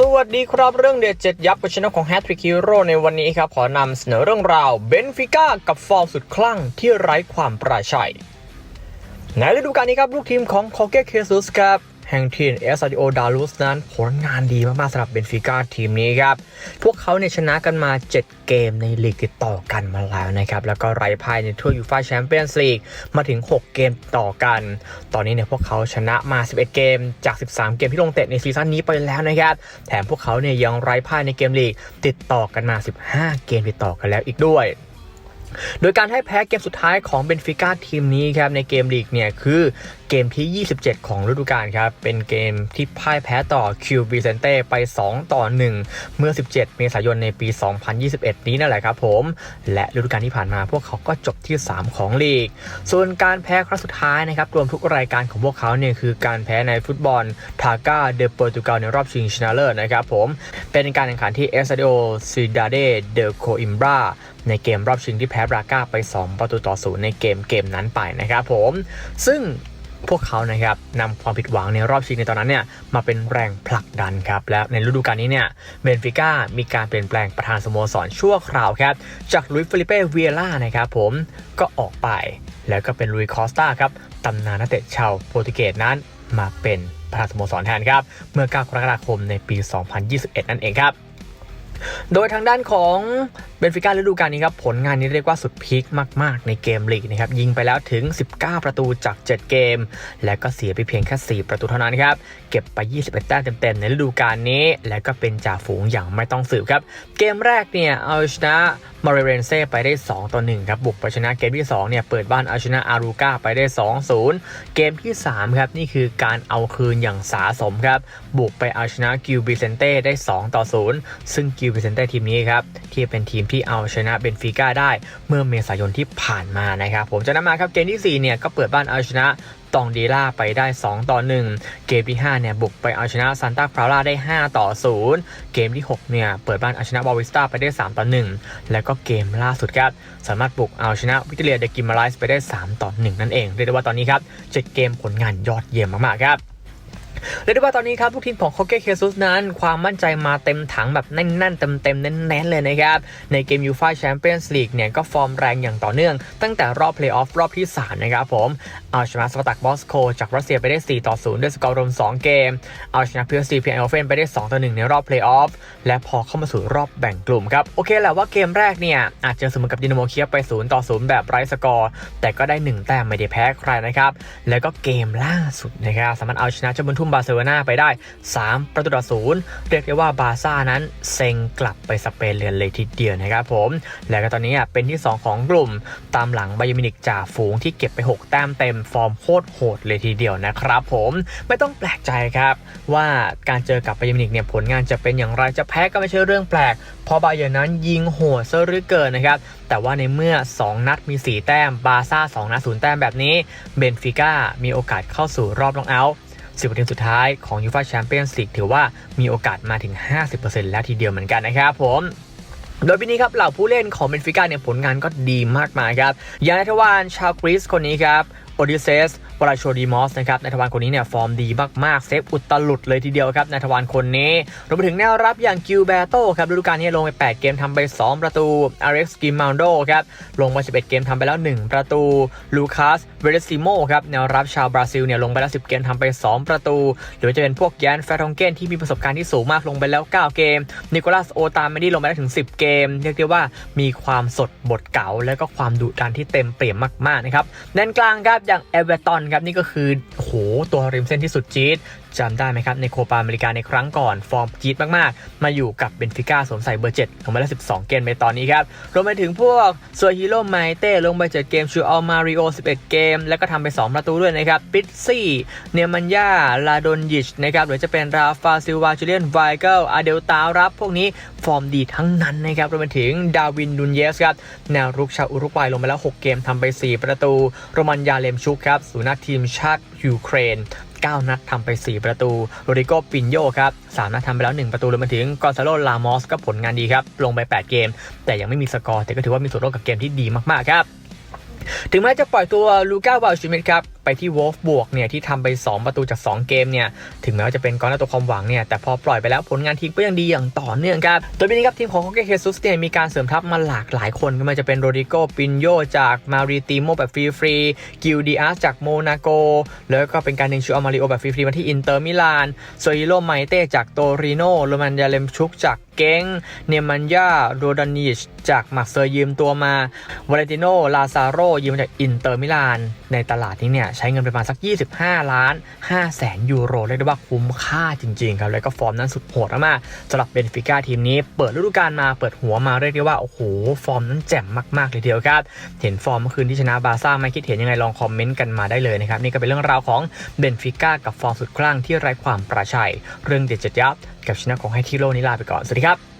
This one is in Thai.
สวัสดีครับเรื่องเด็ดเจ็ดยับกับช anel ของ Hat Trick Hero ในวันนี้ครับ ขอนำเสนอเรื่องราวเบนฟิก้ากับฟอร์มสุดคลั่งที่ไร้ความปราชัย ในฤดูกาลนี้ครับ ลูกทีมของคอเก้เคซุสครับ แห่งทีมเอสซาดิโอดาลุสนั้นผลงานดีมากๆสำหรับเบนฟิก้าทีมนี้ครับ พวกเขาเนี่ยชนะกันมา 7 เกมในลีกติดต่อกันมาแล้วนะครับ แล้วก็ไร้พ่ายในทั่วยูฟ่าแชมเปี้ยนส์ลีกมาถึง 6 เกมต่อกัน ตอนนี้เนี่ยพวกเขาชนะมา 11 เกมจาก 13 เกมที่ลงเตะในซีซั่นนี้ไปแล้วนะครับ แถมพวกเขาเนี่ยยังไร้พ่ายในเกมลีกติดต่อกันมา 15 เกมติดต่อกันแล้วอีกด้วยโดยการให้แพ้เกมสุดท้ายของเบนฟิก้าทีมนี้ครับในเกมลีกเนี่ยคือ เกมที่ 27 ของฤดูกาลครับ เป็นเกมที่พ่ายแพ้ต่อคิวบิเซนเต้ไป 2 ต่อ 1 เมื่อ 17 เมษายนในปี 2021 นี้นั่นแหละครับผม และฤดูกาลที่ผ่านมาพวกเขาก็จบที่ 3 ของลีก ส่วนการแพ้ครั้งสุดท้ายนะครับรวมทุกรายการของพวกเขาเนี่ยคือการแพ้ในฟุตบอลทาก้าเดเปอร์ตุกาในรอบชิงชนะเลิศนะครับผม เป็นการแข่งขันที่เอสซาดิโอซิดาเดเดโคอิมบราในเกมรอบชิงที่แพ้บราก้าไป 2 ประตูต่อศูนย์ในเกมเกมนั้นไปนะครับผม ซึ่ง พวกเขานะครับนำความผิดหวังในรอบชิงในตอนนั้นเนี่ยมาเป็นแรงผลักดันครับและในฤดูกาลนี้เนี่ยเบนฟิก้ามีการเปลี่ยนแปลงประธานสโมสรชั่วคราวครับจากลุยฟิลิเป้เวียร่านะครับผมก็ออกไป แล้วก็เป็นลุยคอสตาครับตำนานนักเตะชาวโปรตุเกสนั้นมาเป็นประธานสโมสรแทนครับเมื่อ 9 กรกฎาคมในปี 2021 นั่นเองครับ โดยทางด้านของเบนฟิก้าฤดูกาลนี้ครับผลงานนี้เรียกว่าสุดพีคมาก ๆ ในเกมลีกนะครับยิงไปแล้วถึง 19 ประตูจาก 7 เกม และก็เสียไปเพียงแค่ 4 ประตูเท่านั้นครับเก็บไป 21 แต้มเต็ม ๆ ในฤดูกาลนี้ และก็เป็นจ่าฝูงอย่างไม่ต้องสืบครับ เกมแรกเนี่ยเอาชนะมาเรเรนเซ่ไปได้ 2 ต่อ 1 ครับบุกไปชนะเกมที่ 2 เนี่ยเปิดบ้านเอาชนะอารูกาไปได้ 2-0 เกมที่ 3 ครับนี่คือการเอาคืนอย่างสาสมครับบุกไปเอาชนะกิวบิเซนเต้ได้ 2 ต่อ 0 ซึ่งกิวบิเซนเต้ทีมนี้ครับที่เป็นทีมที่เอาชนะเบนฟิก้าได้เมื่อเมษายนที่ผ่านมานะครับผมจากนั้นมาครับเกมที่4เนี่ยก็เปิดบ้านเอาชนะตองดีล่าไปได้ 2 ต่อ 1 เกมที่ 5 เนี่ย บุกไปเอาชนะซานตาคราล่าได้ 5 ต่อ 0 เกมที่ 6 เนี่ย เปิดบ้านเอาชนะบอวิสตาไปได้ 3 ต่อ 1 แล้วก็เกมล่าสุดครับ สามารถบุกเอาชนะวิกตอเรียเดกิมาไลส์ไปได้ 3 ต่อ 1 นั่นเอง เรียกได้ว่าตอนนี้ครับ7เกมผลงานยอดเยี่ยมมากๆครับ เรียกได้ว่าตอนนี้ครับลูกทีมของโคเกเคซุสนั้น ความมั่นใจมาเต็มถังแบบแน่นๆ เต็มๆแน่นๆเลยนะครับ ในเกมยูฟ่าแชมเปี้ยนส์ลีกเนี่ยก็ฟอร์มแรงอย่างต่อเนื่อง ตั้งแต่รอบเพลย์ออฟรอบที่ 3 นะครับผม เอาชนะสปาร์ตักบอสโกจากรัสเซียไปได้ 4 ต่อ 0 ด้วยสกอร์รวม 2 เกม เอาชนะพีเอสซีพีเอลเฟนไปได้ 2 ต่อ 1 ในรอบเพลย์ออฟและพอเข้ามาสู่รอบแบ่งกลุ่มครับโอเคแหละว่าเกมแรกเนี่ยอาจจะเสมอกับดินาโมเคียไป0ต่อ0แบบไร้สกอร์แต่ก็ได้ 1 แต้มไม่ได้แพ้ใครนะครับแล้วก็เกมล่าสุดนะครับสามารถเอาชนะเจ้าบุญทุ่มบาร์เซโลนาไปได้ 3 ประตูต่อศูนย์เรียกได้ว่าบาร์ซ่านั้นเซ็งกลับไปสเปนเรือนเลยทีเดียวนะครับผม แล้วก็ตอนนี้เป็นที่ 2 ของกลุ่มตามหลังไบเยมินิกจ่าฝูงที่เก็บไป 6 แต้มเต็มฟอร์มโคตรโหดเลยทีเดียวนะครับผมไม่ต้องแปลกใจครับ ว่าการเจอกับไบเยมินิกเนี่ยผลงานจะเป็นอย่างไรจะแพ้ก็ไม่ใช่เรื่องแปลกเพราะไบเยอร์นั้นยิงโหดซะหลือเกินนะครับแต่ว่าในเมื่อ 2 นัดมี 4 แต้มบาร์ซ่า2นัด0แต้มแบบนี้เบนฟิก้ามีโอกาสเข้าสู่รอบน็อกเอาท์ สิบทีมสุดท้ายของยูฟ่าแชมเปี้ยนส์ลีกถือว่ามีโอกาสมาถึง 50%แล้วทีเดียวเหมือนกันนะครับผมโดยปีนี้ครับเหล่าผู้เล่นของเบนฟิก้าเนี่ยผลงานก็ดีมากมายครับยานัทวานชาวกรีซคนนี้ครับ โอดิเซสวราโชดีมอสนะครับนายทวารคนนี้เนี่ยฟอร์มดีมากๆ เซฟอุตลุดเลยทีเดียวครับนายทวารคนนี้รวมไปถึงแนวรับอย่างกิลเบโตครับฤดูกาลนี้ลงไป 8 เกมทำไป 2 ประตูอาร็กซ์กิมมาโดครับลงมา 11 เกมทำไปแล้ว 1 ประตูลูคัสเวเรซิโมครับแนวรับชาวบราซิลเนี่ยลงไปแล้ว 10 เกมทำไป 2 ประตู หรือจะเป็นพวกแยนแฟรองเกนที่มีประสบการณ์ที่สูงมากลงไปแล้ว 9 เกมนิโคลัสโอตามไม่ได้ลงไปแล้วถึง 10 เกมเรียกได้ว่ามีความสดบทเก่าและก็ความดุดันที่เต็มเปี่ยมมากๆนะครับแดนกลางครับอย่างเอเวอร์ตันครับนี่ก็คือโหตัวริมเส้นที่สุดจี๊ด จำได้ไหมครับ ในโคปาอเมริกาในครั้งก่อน ฟอร์มจี๊ดมาก ๆ มาอยู่กับเบนฟิก้าสวมใส่เบอร์7ลงมาแล้ว 12 เกมในตอนนี้ครับ รวมไปถึงพวกซัวฮิโร่ไมเต้ลงไป7เกมชูอัลมาริโอ 11 เกม แล้วก็ทำไป 2 ประตูด้วยนะครับปิซซี่เนมันยาลาโดนยิชนะครับหรือจะเป็นราฟาซิลวาจูเลียนไวเกิลอาเดลตารับ พวกนี้ฟอร์มดีทั้งนั้นนะครับรวมไปถึงดาวินดุนเยสครับแนวรุกชาวอุรุกวัยลงไปแล้ว 6 เกมทำไป 4 ประตูโรมันยาเลมชุกครับสุนัขทีมชาติยูเครน 9 นัดทำไป 4 ประตูโรดิโกปินโยครับ3นัดทำไปแล้ว 1 ประตูรวมไปถึงกอนซาโลลามอสก็ผลงานดีครับ ลงไป 8 เกม แต่ยังไม่มีสกอร์ แต่ก็ถือว่ามีส่วนร่วมกับเกมที่ดีมากๆครับถึงแม้จะปล่อยตัวลูก้าวาลชิมิดครับ ไปที่วอลฟบวกเนี่ยที่ทำไป 2 ประตูจาก 2 เกมเนี่ยถึงแม้ว่าจะเป็นกองหน้าตัวความหวังเนี่ยแต่พอปล่อยไปแล้วผลงานทีมก็ยังดีอย่างต่อเนื่องครับโดยปีนี้ครับทีมของโคเกเคซุสเนี่ยมีการเสริมทัพมาหลากหลายคนก็ไมันจะเป็นโรดิโกปินโยจากมาริติโมแบบฟรีๆกิลดิอาสจากโมนาโกแล้วก็เป็นการดึงชูอามาริโอแบบฟรีๆมาที่อินเตอร์มิลานโซอิโลไมเต้จากโตริโนโรมันยาเลมชุกจาก เก้งเนมันยาโรดานิชจากมาเซย์ยืมตัวมาวาเลติโนลาซาโรยืมจากอินเตอร์มิลาน ในตลาดนี้เนี่ยใช้เงินประมาณสัก 25 ล้าน5แสนยูโรเรียกได้ว่าคุ้มค่าจริงๆครับ แล้วก็ฟอร์มนั้นสุดโหดมากสำหรับเบนฟิก้าทีมนี้เปิดฤดูกาลมาเปิดหัวมาเรียกได้ว่าโอ้โหฟอร์มนั้นแจ่มมากๆเลยทีเดียวครับ เห็นฟอร์มเมื่อคืนที่ชนะบาร์ซ่าไม่คิดเห็นยังไงลองคอมเมนต์กันมาได้เลยนะครับนี่ก็เป็นเรื่องราวของเบนฟิก้ากับฟอร์มสุดคลั่งที่ไร้ความประชัย เรื่องเด็ดจ็ดยับ กับชนะของไฮทิโร่นิลาไปก่อน สวัสดีครับ